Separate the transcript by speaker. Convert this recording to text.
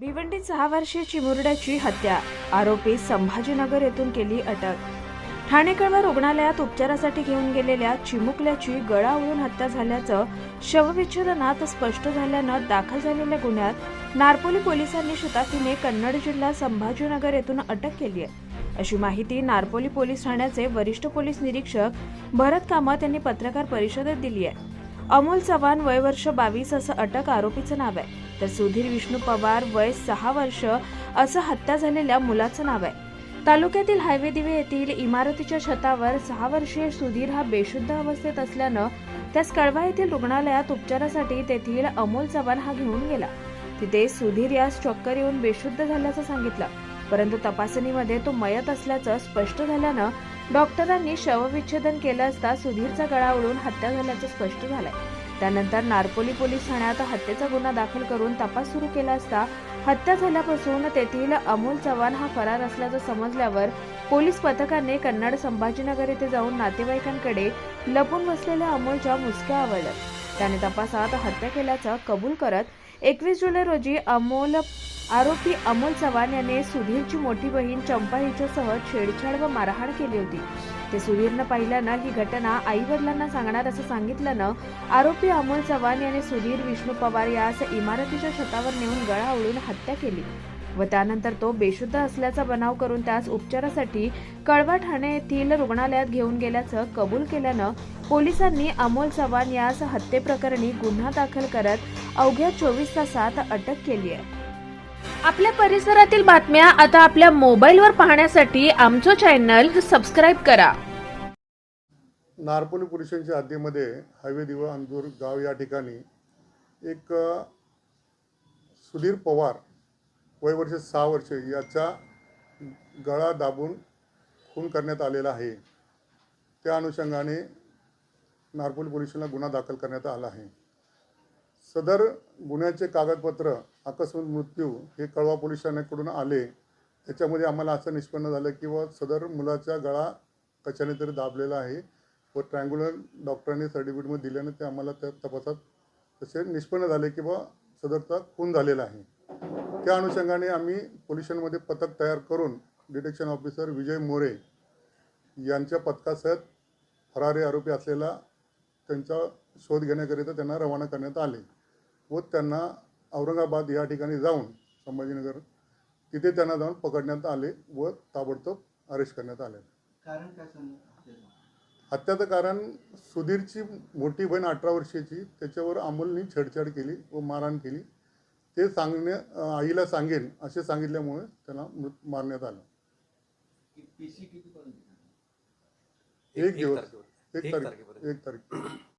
Speaker 1: भिवंडीत सहा वर्षीय चिमुरड्याची हत्या. आरोपी संभाजीनगर येथून केली अटक. ठाणेकळवा रुग्णालयात उपचारासाठी घेऊन गेलेल्या चिमुकल्याची गळा उडून हत्या झाल्याचं शवविच्छेदनात स्पष्ट झाल्यानं दाखल झालेल्या गुन्ह्यात नारपोली पोलिसांनी शताकीने कन्नड जिल्हा संभाजीनगर येथून अटक केली आहे. अशी माहिती नारपोली पोलीस ठाण्याचे वरिष्ठ पोलीस निरीक्षक भरत कामत यांनी पत्रकार परिषदेत दिली आहे. अमोल चव्हाण वय वर्ष बावीस असं अटक आरोपीचं नाव आहे. तर सुधीर विष्णू पवार वय सहा वर्ष असं हत्या झालेल्या मुलाचं नाव आहे. तालुक्यातील हायवे दिवे येथील इमारतीच्या छतावर सहा वर्षीय सुधीर हा बेशुद्ध अवस्थेत असल्यानं त्यास कळवा येथील रुग्णालयात उपचारासाठी तेथील अमोल चव्हाण हा घेऊन गेला. तिथे सुधीर यास चक्कर येऊन बेशुद्ध झाल्याचं सांगितलं. परंतु तपासणीमध्ये तो मयत असल्याचं स्पष्ट झाल्यानं डॉक्टरांनी शवविच्छेदन केलं असता सुधीरचा गळा उडून हत्या झाल्याचं स्पष्ट झालंय. त्यानंतर नारपोली पोलीस ठाण्यात हत्येचा गुन्हा दाखल करून तपास सुरू केला असता हत्या झाल्यापासून तेथील अमोल चव्हाण हा फरार असल्याचं समजल्यावर पोलीस पथकाने कन्नड संभाजीनगर येथे जाऊन नातेवाईकांकडे लपून बसलेल्या अमोलच्या मुसक्या आवळल्या. त्याने तपासात हत्या केल्याचं कबूल करत एकवीस जुलै रोजी अमोल आरोपी अमोल चव्हाण याने सुधीरची मोठी बहीण चंपा हिच्यासह छेडछाड व मारहाण केली होती. ते सुधीरनं पाहिल्यानं ही घटना आई वडिलांना सांगणार असं सांगितल्यानं आरोपी अमोल चव्हाण याने सुधीर विष्णू पवार यास इमारतीच्या छतावर नेऊन गळा ओढून हत्या केली व त्यानंतर तो बेशुद्ध असल्याचा बनाव करून त्यास उपचारासाठी कळवा ठाणे येथील रुग्णालयात घेऊन गेल्याचं कबूल केल्यानं पोलिसांनी अमोल चव्हाण यास हत्येप्रकरणी गुन्हा दाखल करत अवघ्या चोवीस तासात अटक केली आहे. आपल्या परिसरातील बातम्या आता आपल्या मोबाईलवर पाहण्यासाठी आमचं चॅनल सबस्क्राईब करा.
Speaker 2: नारपोली पुरुषांच्या स्टेशनच्या हद्दीमध्ये हायवे दिवा अंदूर गाव या ठिकाणी एक सुधीर पवार वय वर्ष सहा वर्ष याचा गळा दाबून खून करण्यात आलेला आहे. त्या अनुषंगाने नारपोली पोलिसांना गुन्हा दाखल करण्यात आला आहे. सदर गुन्ह्याचे कागदपत्र अकस्मात मृत्यू हे कळवा पोलीस ठाण्याकडून आले. त्याच्यामध्ये आम्हाला असं निष्पन्न झालं की व सदर मुलाचा गळा कशाने तरी दाबलेला आहे व ट्रँग्युलर डॉक्टरांनी सर्टिफिकेटमध्ये दिल्यानं ते आम्हाला त्या तपासात तसे निष्पन्न झाले की बा सदरचा खून झालेला आहे. त्या अनुषंगाने आम्ही पोलिसांमध्ये पथक तयार करून डिटेक्शन ऑफिसर विजय मोरे यांच्या पथकासह फरारी आरोपी असलेला त्यांचा शोध घेण्याकरिता त्यांना रवाना करण्यात आले. व त्यांना औरंगाबाद या ठिकाणी जाऊन संभाजीनगर तिथे त्यांना जाऊन पकडण्यात आले व ताबडतोब अरेस्ट करण्यात आले
Speaker 3: कारण काय सांगू हत्येचं?
Speaker 2: कारण सुधीरची मोठी बहीण अठरा वर्षाची त्याच्यावर अमोलनी छेडछाड केली व मारहाण केली ते सांगण्या अं, आईला सांगेन असे सांगितल्यामुळे त्यांना मृत मारण्यात आलं एक दिवस. एक तारीख. एक तारीख